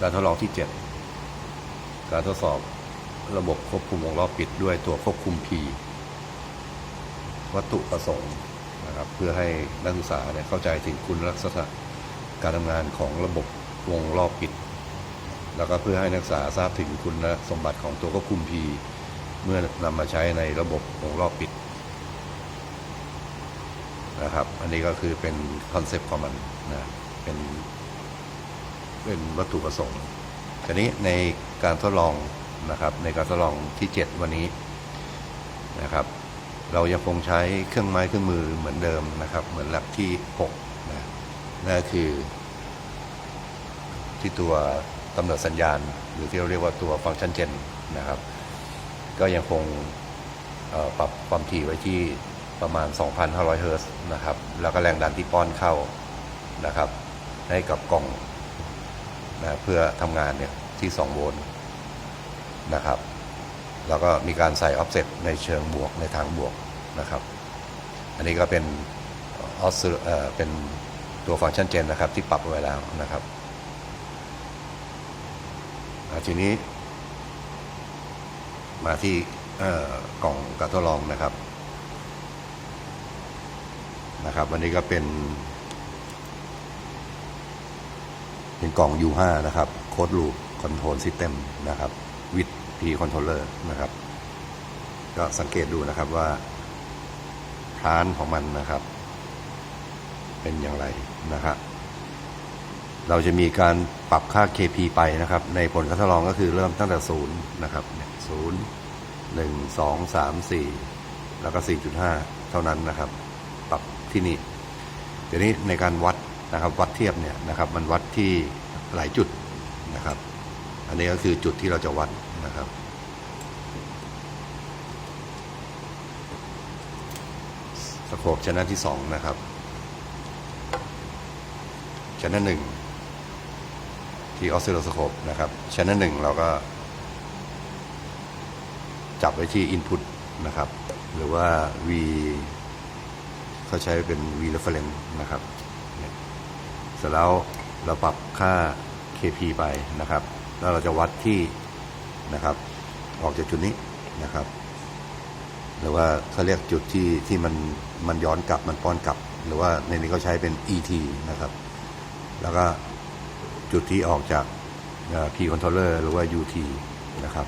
การทดลองที่ 7 การทดสอบระบบควบคุมวงล้อปิดด้วยตัวควบคุม P วัตถุประสงค์นะครับเพื่อให้นักศึกษาเนี่ยเข้าใจถึงคุณลักษณะการทำงานของระบบวงรอปิด แล้วก็เพื่อให้นักศึกษาทราบถึงคุณสมบัติของตัวควบคุม P เมื่อนำมาใช้ในระบบวงรอปิดนะครับ อันนี้ก็คือเป็นคอนเซปต์ของมันนะเป็น เป็นวัตถุประสงค์ทีนี้ในการทดลองนะครับในการทดลองที่ 7 วันนี้นะครับ เรายังคงใช้เครื่องไม้เครื่องมือเหมือนเดิมนะครับ เหมือนแลบที่6นะนั่นคือ ที่ตัวกำเนิดสัญญาณ หรือที่เราเรียกว่าตัวฟังก์ชันเจนนะครับ ก็ยังคงปรับความถี่ไว้ที่ประมาณ 2,500 เฮิรตซ์นะครับ แล้วก็แรงดันที่ป้อนเข้านะครับ ให้กับกล่อง นะเพื่อทำงานเนี่ยที่ 2 โวลต์นะครับ แล้วก็มีการใส่ออฟเซตในเชิงบวกในทางบวกนะครับ อันนี้ก็เป็นออสเอ่อเป็นตัวฟังก์ชันเจนนะครับที่ปรับไว้แล้วนะครับทีนี้ มาที่เอ่อกล่องการทดลองนะครับนะครับ วันนี้ก็เป็น เป็นกล่อง U5 นะครับโค้ดลูปคอนโทรลซิสเต็มนะครับวิดพีคอนโทรลเลอร์นะครับ ก็สังเกตดูนะครับว่าพานของมันนะครับ เป็นอย่างไรนะครับเราจะมีการปรับค่า KP ไปนะครับ ในผลการทดลองก็คือเริ่มตั้งแต่ศูนย์นะครับศูนย์หนึ่งสองสามสี่แล้วก็4.5เท่านั้นนะครับ ปรับที่นี่เดี๋ยวนี้ในการวัด นะครับวัดเทียบเนี่ยนะครับมันวัดที่หลายจุดนะครับ อันนี้ก็คือจุดที่เราจะวัดนะครับ สโคปชนะที่สองนะครับชนะหนึ่งที่ออสซิลโลสโคปนะครับชนะหนึ่งเราก็จับไว้ที่ Input นะครับ หรือว่า V เขาใช้เป็น V reference นะครับ เสร็จแล้วเราปรับค่า KP ไปนะครับ แล้วเราจะวัดที่นะครับ ออกจากจุดนี้นะครับ หรือว่าเขาเรียกจุดที่ที่มันมันย้อนกลับมันป้อนกลับ หรือว่าในนี้เขาใช้เป็น ET นะครับ แล้วก็จุดที่ออกจากเอ่อ P controller หรือว่า UT นะครับ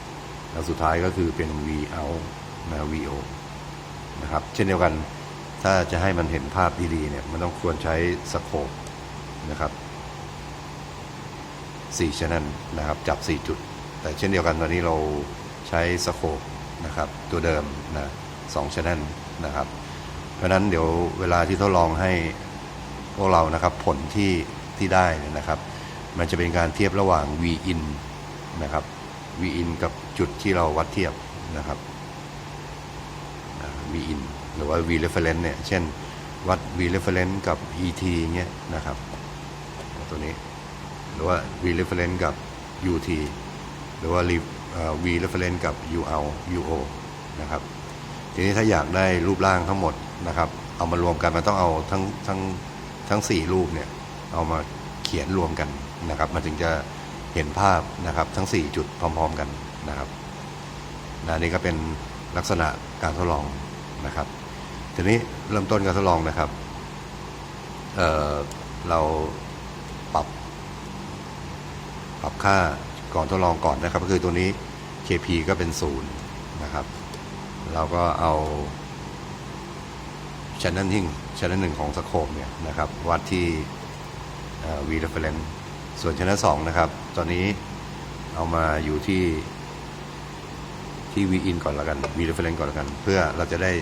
แล้วสุดท้ายก็คือเป็น V out นะ VO นะครับ เช่นเดียวกันถ้าจะให้มันเห็นภาพดีๆเนี่ย มันต้องควรใช้สโคป นะครับ4 channel นะครับ จับ 4 จุด แต่เช่นเดียวกันตอนนี้เราใช้สโคปนะครับ ตัวเดิมนะ2 channel นะครับ เพราะนั้นเดี๋ยวเวลาที่ทดลองให้พวกเรานะครับผลที่ที่ได้เนี่ยนะครับ มันจะเป็นการเทียบระหว่าง V in นะครับ V in กับจุดที่เราวัดเทียบนะครับ V in หรือว่า V reference เนี่ย เช่นวัด V reference กับ ET เงี้ยนะครับ ตัวนี้ หรือว่า V reference กับ UT หรือว่าเอ่อ V reference กับ UL UO นะครับ ทีนี้ถ้าอยากได้รูปร่างทั้งหมดนะครับ เอามารวมกันมันต้องเอาทั้งทั้งทั้งสี่รูปเนี่ย เอามาเขียนรวมกันนะครับ มันถึงจะเห็นภาพนะครับทั้ง 4 จุดพร้อม ๆ กันนะครับนะนี่ก็เป็นลักษณะการทดลองนะครับ ทีนี้เริ่มต้นการทดลองนะครับเเรา ปรับ ปรับค่าก่อนทดลองก่อนนะครับ ก็คือตัวนี้ KP ก็เป็นศูนย์นะครับ เราก็เอาชั้นนั้นทิ้งชั้นนั้นหนึ่งของสโคปเนี่ยนะครับ วัดที่ V reference ส่วนชั้นสองนะครับ ตอนนี้เอามาอยู่ที่ที่ V in ก่อนล้วกัน V reference ก่อนล้วกัน เพื่อเราจะได้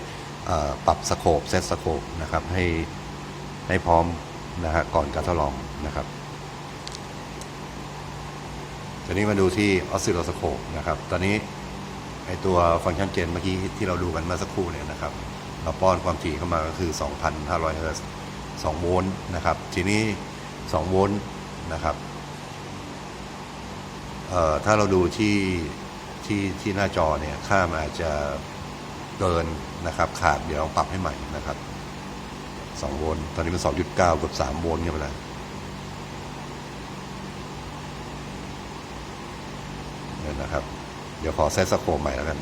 ปรับสโคปเซตสโคปนะครับให้ให้พร้อมนะฮะก่อนการทดลองนะครับ ตอนนี้มาดูที่ออสซิลโลสโคปนะครับ ตอนนี้ไอตัวฟังก์ชันเจนเมื่อกี้ที่เราดูกันเมื่อสักครู่เนี่ยนะครับ เราป้อนความถี่เข้ามาก็คือ 2,500เฮิรตซ์2โวลต์นะครับ ทีนี้ 2 โวลต์นะครับเอ่อถ้าเราดูที่ที่ที่หน้าจอเนี่ยค่ามันอาจจะเกินนะครับขาดเดี๋ยวลองปรับให้ใหม่นะครับ 2 โวลต์ตอนนี้มัน2.9เกือบ3 โวลต์เข้าไปแล้ว เนี่ยนะครับ เดี๋ยวขอเซตสโคปใหม่แล้วกัน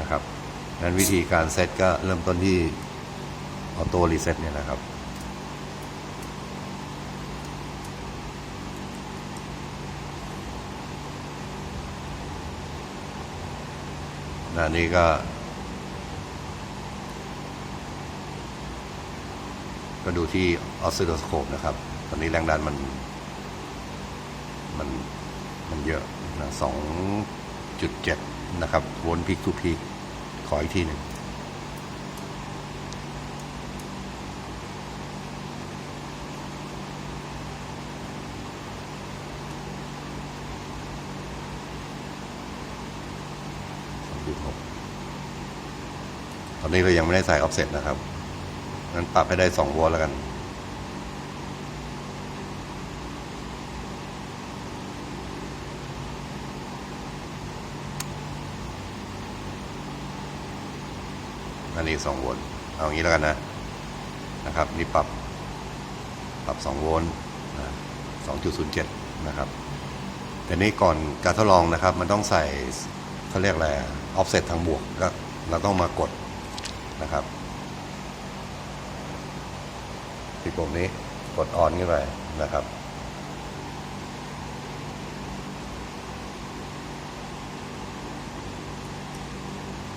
นะครับนั้นวิธีการเซตก็เริ่มต้นที่ออโต้รีเซ็ตเนี่ยนะครับนะนี่ก็ ก็ดูที่ออสซิโลสโคปนะครับ ตอนนี้แรงดันมัน มัน มันเยอะนะสองจุดเจ็ดนะครับวนพีคทูพีขออีกทีหนึ่งตอนนี้เรายังไม่ได้ใส่ออฟเซ็ตนะครับงั้นปรับให้ได้2โวลต์แล้วกัน อันนี้2โวลต์เอางี้แล้วกันนะนะครับนี่ปรับปรับ 2 โวลต์นะ2.07 นะครับ แต่นี้ก่อนการทดลองนะครับ มันต้องใส่เขาเรียกอะไรออฟเซตทางบวกก็เราต้องมากดนะครับที่ปุ่มนี้กดออนขึ้นไปนะครับ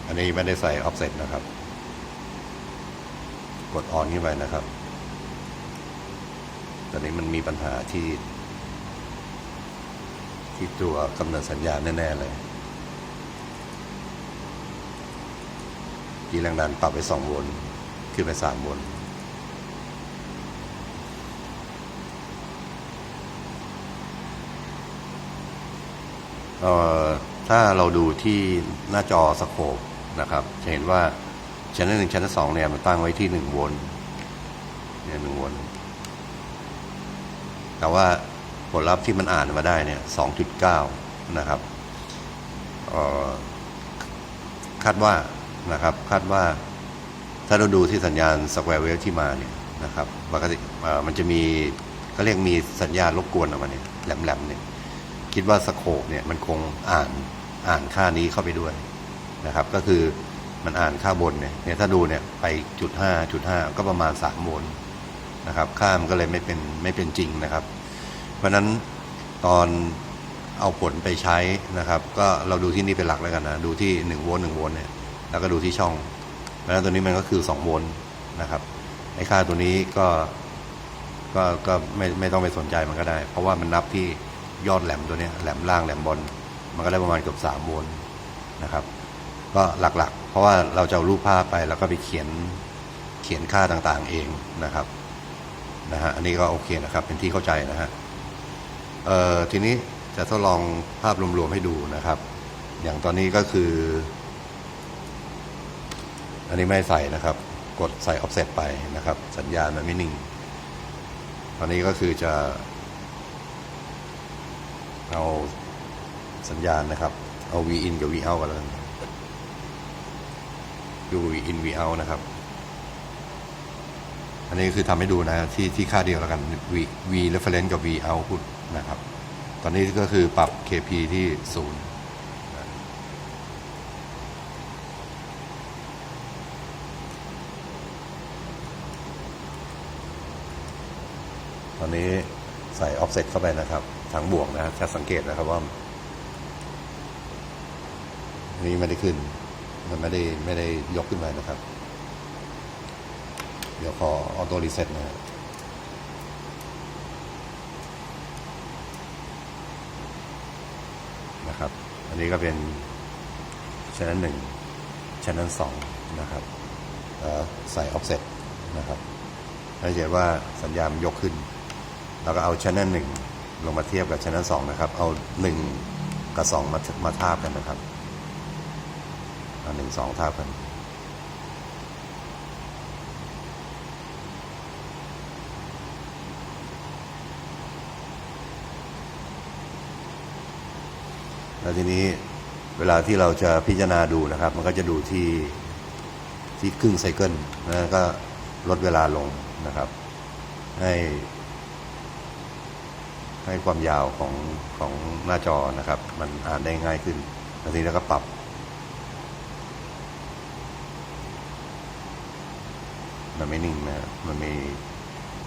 อันนี้ไม่ได้ใส่ออฟเซตนะครับ กดออนขึ้นไปนะครับ ตอนนี้มันมีปัญหาที่ ที่ตัวกำเนิดสัญญาณแน่ ๆ เลยกี่แรงดันปรับไป2โวลต์ขึ้นไป3โวลต์เอ่อถ้าเราดูที่หน้าจอสโคปนะครับ จะเห็นว่า ชั้นหนึ่งชั้นสองเนี่ยมันตั้งไว้ที่1โวลต์เนี่ย1โวลต์แต่ว่าผลลัพธ์ที่มันอ่านมาได้เนี่ย2.9นะครับคาดว่านะครับคาดว่าถ้าเราดูที่สัญญาณ square wave ที่มาเนี่ยนะครับปกติมันจะมีเขาเรียกมีสัญญาณรบกวนออกมาเนี่ยแหลมๆเนี่ยคิดว่าสโคปเนี่ยมันคงอ่านอ่านค่านี้เข้าไปด้วยนะครับ ก็คือ มันอ่านค่าบนเนี่ยเนี่ยถ้าดูเนี่ยไปจุดห้าจุดห้าก็ประมาณสามโวลต์นะครับค่ามันก็เลยไม่เป็นไม่เป็นจริงนะครับ เพราะฉะนั้นตอนเอาผลไปใช้นะครับ ก็เราดูที่นี่เป็นหลักแล้วกันนะดูที่1โวลต์1โวลต์เนี่ยแล้วก็ดูที่ช่อง เพราะฉะนั้นตัวนี้มันก็คือ2โวลต์นะครับไอ้ค่าตัวนี้ก็ก็ก็ไม่ไม่ต้องไปสนใจมันก็ได้ เพราะว่ามันนับที่ยอดแหลมตัวนี้แหลมล่างแหลมบนมันก็ได้ประมาณเกือบ3โวลต์นะครับ ก็หลักๆ เพราะว่าเราจะเอารูปภาพไปแล้วก็ไปเขียนเขียนค่าต่างๆเองนะครับนะฮะอันนี้ก็โอเคนะครับ เป็นที่เข้าใจนะฮะเอ่อทีนี้จะทดลองภาพรวมๆให้ดูนะครับ อย่างตอนนี้ก็คือ อันนี้ไม่ใส่นะครับ กดใส่ offset ไปนะครับ สัญญาณมันไม่นิ่ง ตอนนี้ก็คือจะเอาสัญญาณนะครับ เอา v in กับ v out กันแล้ว กันดู v in v out นะครับ อันนี้คือทำให้ดูนะที่ที่ค่าเดียวแล้วกัน v v reference กับ v output นะครับ ตอนนี้ก็คือปรับ kp ที่ศูนย์ตอนนี้ใส่ offset เข้าไปนะครับ ทางบวกนะจะสังเกตนะครับว่า นี่ไม่ได้ขึ้น มันไม่ได้ไม่ได้ยกขึ้นไปนะครับ เดี๋ยวขอออโต้รีเซ็ตนะฮะนะครับ อันนี้ก็เป็นชั้นหนึ่งชั้นสองนะครับใส่ offset นะครับให้เห็นว่าสัญญาณยกขึ้น เราก็เอาชั้นหนึ่งลงมาเทียบกับชั้นสองนะครับ เอาหนึ่งกับสองมามาทาบกันนะครับ หนึ่งสองท่าบกันแล้วทีนี้เวลาที่เราจะพิจารณาดูนะครับ มันก็จะดูที่ที่ครึ่งไซเคิลแล้วก็ลดเวลาลงนะครับ ให้ให้ความยาวของของหน้าจอนะครับ มันอ่านได้ง่ายขึ้นแล้วทีนี้เราก็ปรับ มันไม่นิ่งนะมันมี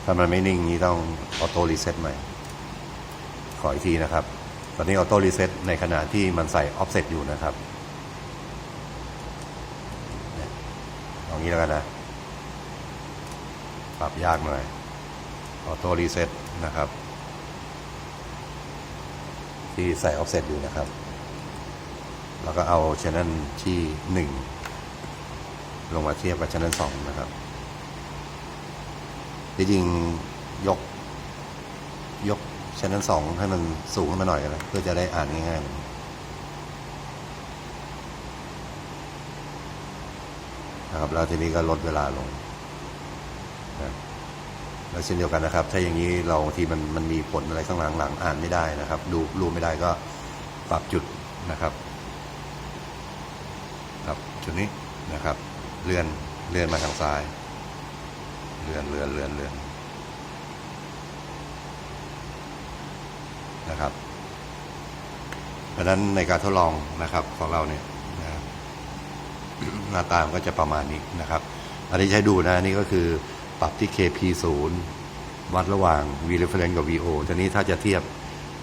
ถ้ามันไม่นิ่งนี้ต้องออโต้รีเซ็ตใหม่ ขออีกทีนะครับ ตอนนี้ออโต้รีเซ็ตในขณะที่มันใส่ออฟเซ็ตอยู่นะครับเนี่ยเอางี้แล้วกันนะ ปรับยากหน่อยออโต้รีเซ็ตนะครับ ที่ใส่ออฟเซ็ตอยู่นะครับ แล้วก็เอาช anel ที่หนึ่งลงมาเทียบกับช anel สองนะครับ ที่จริงยก ยกช anel สองให้มันสูงขึ้นมาหน่อยนะเพื่อจะได้อ่านง่ายๆนะครับแล้วทีนี้ก็ลดเวลาลงนะแล้วเช่นเดียวกันนะครับ ถ้าอย่างนี้เราทีมันมันมีผลอะไรข้างหลังหลังอ่านไม่ได้นะครับ ดูรูไม่ได้ก็ปรับจุดนะครับครับจุดนี้นะครับ เลื่อนเลื่อนมาทางซ้าย เลื่อนเลื่อนเลื่อนเลื่อนนะครับ เพราะฉะนั้นในการทดลองนะครับของเราเนี่ยนะหน้าตามนก็จะประมาณนี้นะครับ อันนี้ใช้ดูนะอันนี่ก็คือปรับที่ KP 0วัดระหว่าง V reference กับ VO ทีนี้ถ้าจะเทียบ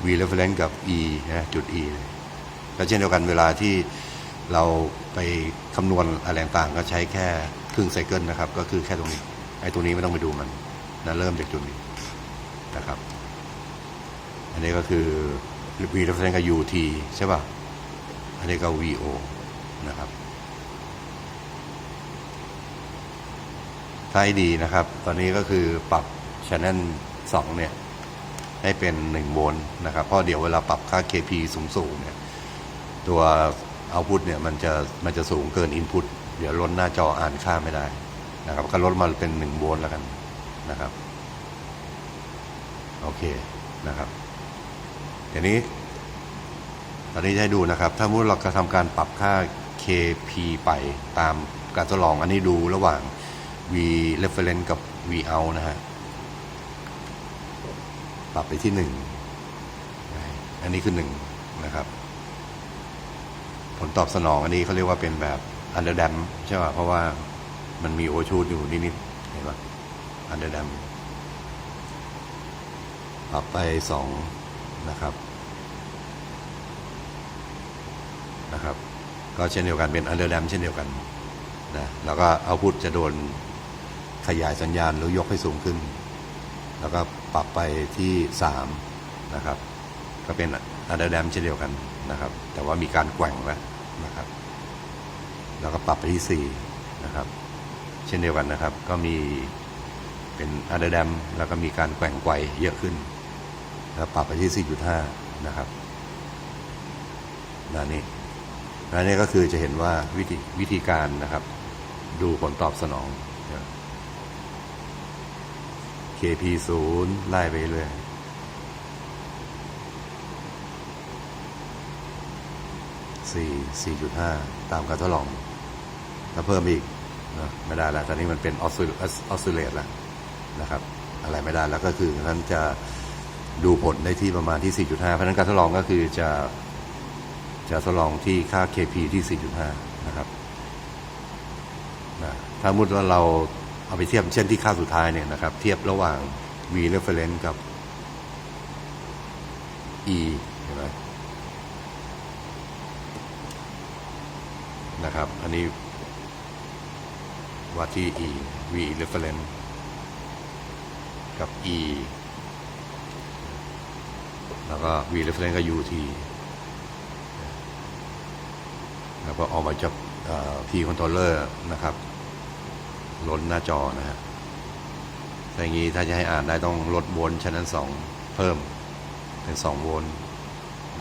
V reference กับ E นะจุด E ก็เช่นเดียวกันเวลาที่เราไปคำนวณอะไรต่างก็ใช้แค่ครึ่งไซเคิลนะครับ ก็คือแค่ตรงนี้ ไอ้ตัวนี้ไม่ต้องไปดูมันนะเริ่มจากจุดนี้นะครับ อันนี้ก็คือ V reference กับ UT ใช่ป่ะ อันนี้ก็ VO นะครับถ้าให้ดีนะครับ ตอนนี้ก็คือปรับช anel 2 เนี่ย ให้เป็น 1 โวลต์นะครับ เพราะเดี๋ยวเวลาปรับค่า KP สูงๆเนี่ย ตัวเอาพุตเนี่ย มันจะมันจะสูงเกินอินพุตเดี๋ยวล้นหน้าจออ่านค่าไม่ได้ นะครับก็ลดมาเป็น1โวลต์แล้วกันนะครับโอเคนะครับทีนี้ตอนนี้ให้ดูนะครับ ถ้ามุติเราจะทำการปรับค่า KP ไปตามการทดลองอันนี้ดูระหว่าง V reference กับ V out นะฮะปรับไปที่หนึ่งอันนี้คือหนึ่งนะครับ ผลตอบสนองอันนี้เขาเรียกว่าเป็นแบบ under dam ใช่ป่ะเพราะว่า มันมีโอชูดอยู่นิดๆเห็นป่ะ under dam ปรับไปสองนะครับนะครับ ก็เช่นเดียวกันเป็น under dam เช่นเดียวกันนะแล้วก็เอาพุทจะโดนขยายสัญญาณหรือยกให้สูงขึ้น แล้วก็ปรับไปที่สามนะครับก็เป็น under dam เช่นเดียวกันนะครับ แต่ว่ามีการแกว่งแล้วนะครับ แล้วก็ปรับไปที่สี่นะครับ เช่นเดียวกันนะครับ ก็มีเป็น under dam แล้วก็มีการแกว่งไกวเยอะขึ้น แล้วปรับไปที่ 4.5 นะครับนั่นนี่นั่นนี่ก็คือจะเห็นว่าวิธีวิธีการนะครับ ดูผลตอบสนอง KP 0ไล่ไปเรื่อยสี่สี่จุดห้าตามการทดลองถ้าเพิ่มอีก นะไม่ได้แล้วตอนนี้มันเป็นออสซิลเลตแล้วนะครับ อะไรไม่ได้แล้วก็คือนั้นจะดูผลได้ที่ประมาณที่ 4.5 เพราะฉะนั้นการทดลองก็คือจะจะทดลองที่ค่า KP ที่ 4.5 นะครับนะถ้ามุดว่าเราเอาไปเทียบเช่นที่ค่าสุดท้ายเนี่ยนะครับ เทียบระหว่าง V reference กับ E เห็นไหมนะครับ อันนี้ วัดที่ E V reference กับ E แล้วก็ V reference กับ UT แล้วก็ออกมาจากเอ่อ P controller นะครับ ล้นหน้าจอนะฮะอย่างนี้ถ้าจะให้อ่านได้ต้องลดโวลต์ชั้นสองเพิ่มเป็นสองโวลต์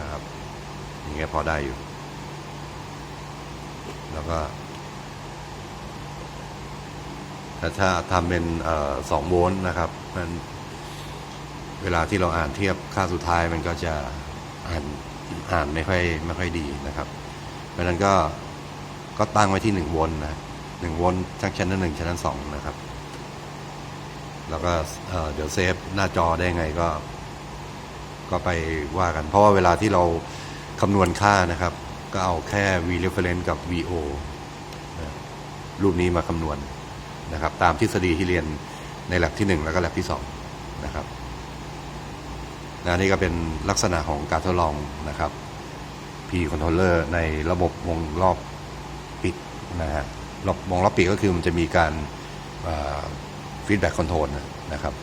นะครับ อย่างเงี้ยพอได้อยู่ แล้วก็ แต่ถ้าทำเป็นสองโวลต์นะครับมันเวลาที่เราอ่านเทียบค่าสุดท้ายมันก็จะอ่านอ่านไม่ค่อยไม่ค่อยดีนะครับ เพราะนั้นก็ก็ตั้งไว้ที่หนึ่งโวลต์นะหนึ่งโวลต์ทั้งชั้นหนึ่งชั้นสองนะครับ แล้วก็เดี๋ยวเซฟหน้าจอได้ไงก็ ก็ไปว่ากัน เพราะว่าเวลาที่เราคำนวณค่านะครับ ก็เอาแค่ v reference กับ vo รูปนี้มาคำนวณ นะครับ ตามทฤษฎีที่เรียนในแลบที่ 1 แล้วก็แลบที่2นะครับนะนี่ก็เป็นลักษณะของการทดลองนะครับ P controller ในระบบวงรอบปิดนะฮะรอบวงรอบปิดก็คือมันจะมีการฟีดแบ็กคอนโทรลนะครับ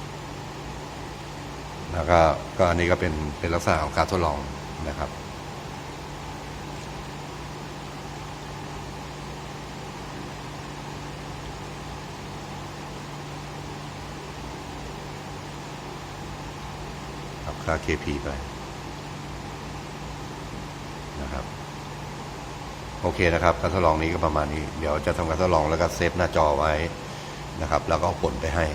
แล้วก็ก็อันนี้ก็เป็นเป็นลักษณะของการทดลองนะครับ ค่า KP ไปนะครับโอเคนะครับการทดลองนี้ก็ประมาณนี้ เดี๋ยวจะทำการทดลองแล้วก็เซฟหน้าจอไว้นะครับ แล้วก็เอาผลไปให้